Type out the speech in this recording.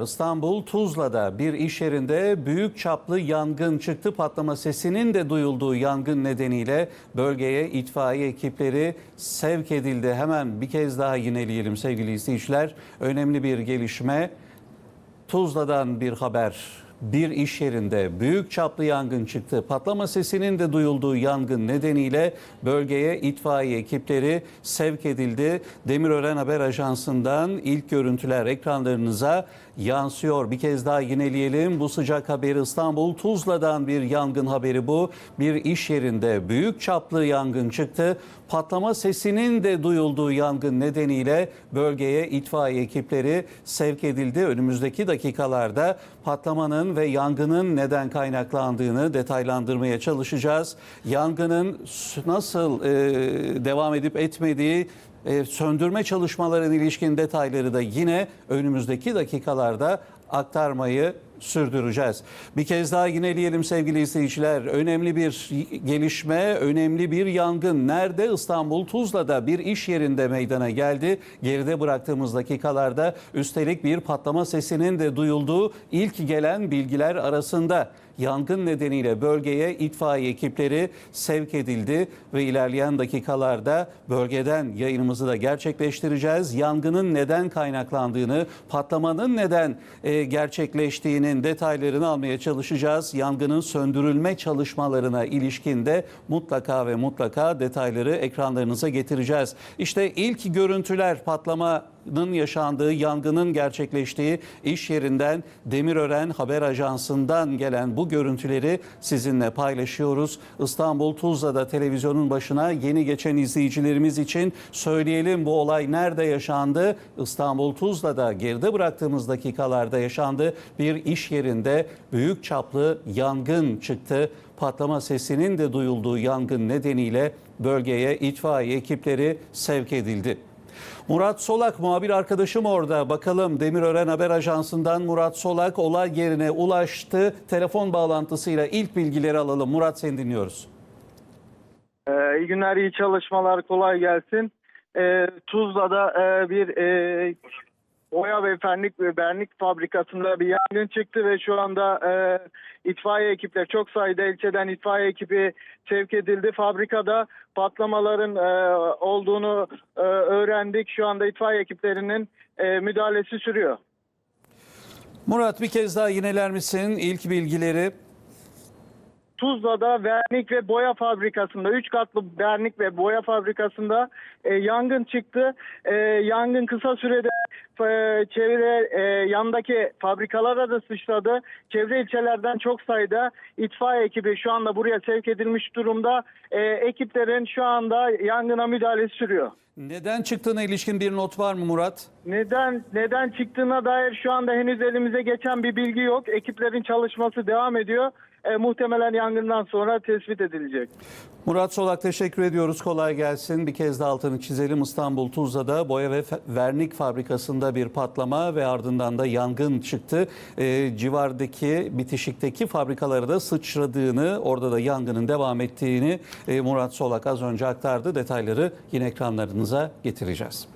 İstanbul Tuzla'da bir iş yerinde büyük çaplı yangın çıktı. Patlama sesinin de duyulduğu yangın nedeniyle bölgeye itfaiye ekipleri sevk edildi. Hemen bir kez daha yineleyelim sevgili izleyiciler. Önemli bir gelişme. Tuzla'dan bir haber. Bir iş yerinde büyük çaplı yangın çıktı. Patlama sesinin de duyulduğu yangın nedeniyle bölgeye itfaiye ekipleri sevk edildi. Demirören Haber Ajansı'ndan ilk görüntüler ekranlarınıza yansıyor. Bir kez daha yineleyelim. Bu sıcak haberi İstanbul Tuzla'dan bir yangın haberi bu. Bir iş yerinde büyük çaplı yangın çıktı. Patlama sesinin de duyulduğu yangın nedeniyle bölgeye itfaiye ekipleri sevk edildi. Önümüzdeki dakikalarda patlamanın ve yangının neden kaynaklandığını detaylandırmaya çalışacağız. Yangının nasıl e, devam edip etmediği e, söndürme çalışmalarına ilişkin detayları da yine önümüzdeki dakikalarda aktarmayı sürdüreceğiz. Bir kez daha yineleyelim sevgili izleyiciler. Önemli bir gelişme, önemli bir yangın. Nerede? İstanbul Tuzla'da bir iş yerinde meydana geldi. Geride bıraktığımız dakikalarda üstelik bir patlama sesinin de duyulduğu ilk gelen bilgiler arasında yangın nedeniyle bölgeye itfaiye ekipleri sevk edildi ve ilerleyen dakikalarda bölgeden yayınımızı da gerçekleştireceğiz. Yangının neden kaynaklandığını, patlamanın neden e, gerçekleştiğinin detaylarını almaya çalışacağız. Yangının söndürülme çalışmalarına ilişkin de mutlaka ve mutlaka detayları ekranlarınıza getireceğiz. İşte ilk görüntüler patlamanın yaşandığı, yangının gerçekleştiği iş yerinden Demirören Haber Ajansı'ndan gelen bu görüntüleri sizinle paylaşıyoruz. İstanbul Tuzla'da televizyonun başına yeni geçen izleyicilerimiz için söyleyelim bu olay nerede yaşandı? İstanbul Tuzla'da geride bıraktığımız dakikalarda yaşandı. Bir iş yerinde büyük çaplı yangın çıktı. Patlama sesinin de duyulduğu yangın nedeniyle bölgeye itfaiye ekipleri sevk edildi. Murat Solak muhabir arkadaşım orada. Bakalım Demirören Haber Ajansı'ndan Murat Solak olay yerine ulaştı. Telefon bağlantısıyla ilk bilgileri alalım. Murat seni dinliyoruz. Ee, iyi günler, iyi çalışmalar, kolay gelsin. Ee, Tuzla'da e, bir e, boya ve fenlik ve bernik fabrikasında bir yangın çıktı ve şu anda e, itfaiye ekipleri çok sayıda ilçeden itfaiye ekibi sevk edildi. Fabrikada patlamaların e, olduğunu e, öğrendik. Şu anda itfaiye ekiplerinin e, müdahalesi sürüyor. Murat bir kez daha yineler misin ilk bilgileri? Tuzla'da vernik ve boya fabrikasında, 3 katlı vernik ve boya fabrikasında e, yangın çıktı. E, yangın kısa sürede e, çevre e, yandaki fabrikalara da sıçradı. Çevre ilçelerden çok sayıda itfaiye ekibi şu anda buraya sevk edilmiş durumda. E, ekiplerin şu anda yangına müdahalesi sürüyor. Neden çıktığına ilişkin bir not var mı Murat? Neden neden çıktığına dair şu anda henüz elimize geçen bir bilgi yok. Ekiplerin çalışması devam ediyor. E, muhtemelen yangından sonra tespit edilecek. Murat Solak teşekkür ediyoruz. Kolay gelsin. Bir kez daha altını çizelim. İstanbul Tuzla'da boya ve vernik fabrikasında bir patlama ve ardından da yangın çıktı. Ee, civardaki, bitişikteki fabrikalara da sıçradığını, orada da yangının devam ettiğini e, Murat Solak az önce aktardı. Detayları yine ekranlarınıza getireceğiz.